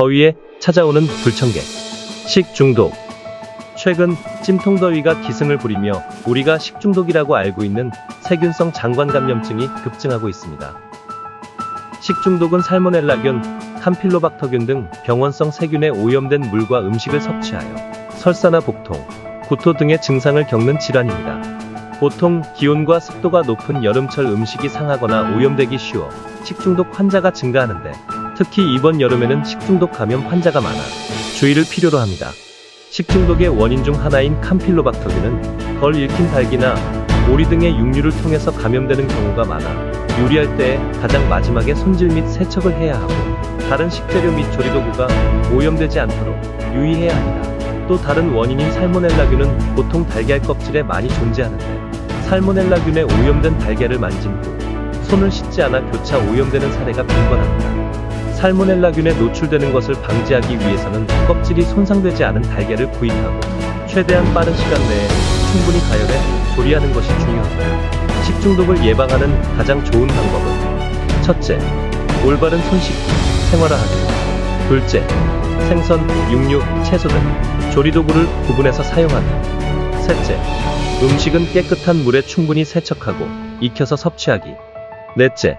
더위에 찾아오는 불청객. 식중독. 최근 찜통더위가 기승을 부리며 우리가 식중독이라고 알고 있는 세균성 장관감염증이 급증하고 있습니다. 식중독은 살모넬라균, 캄필로박터균 등 병원성 세균에 오염된 물과 음식을 섭취하여 설사나 복통, 구토 등의 증상을 겪는 질환입니다. 보통 기온과 습도가 높은 여름철 음식이 상하거나 오염되기 쉬워 식중독 환자가 증가하는데 특히 이번 여름에는 식중독 감염 환자가 많아 주의를 필요로 합니다. 식중독의 원인 중 하나인 캄필로박터균은 덜 익힌 닭이나 오리 등의 육류를 통해서 감염되는 경우가 많아 요리할 때 가장 마지막에 손질 및 세척을 해야 하고 다른 식재료 및 조리도구가 오염되지 않도록 유의해야 합니다. 또 다른 원인인 살모넬라균은 보통 달걀 껍질에 많이 존재하는데 살모넬라균에 오염된 달걀을 만진 후 손을 씻지 않아 교차 오염되는 사례가 빈번합니다. 살모넬라균에 노출되는 것을 방지하기 위해서는 껍질이 손상되지 않은 달걀을 구입하고 최대한 빠른 시간 내에 충분히 가열해 조리하는 것이 중요합니다. 식중독을 예방하는 가장 좋은 방법은 첫째, 올바른 손 씻기, 생활화하기. 둘째, 생선, 육류, 채소 등 조리 도구를 구분해서 사용하기. 셋째, 음식은 깨끗한 물에 충분히 세척하고 익혀서 섭취하기. 넷째,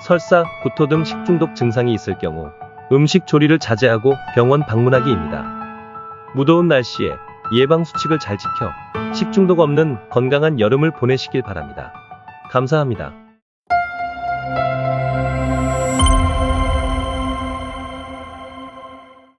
설사, 구토 등 식중독 증상이 있을 경우 음식 조리를 자제하고 병원 방문하기입니다. 무더운 날씨에 예방 수칙을 잘 지켜 식중독 없는 건강한 여름을 보내시길 바랍니다. 감사합니다.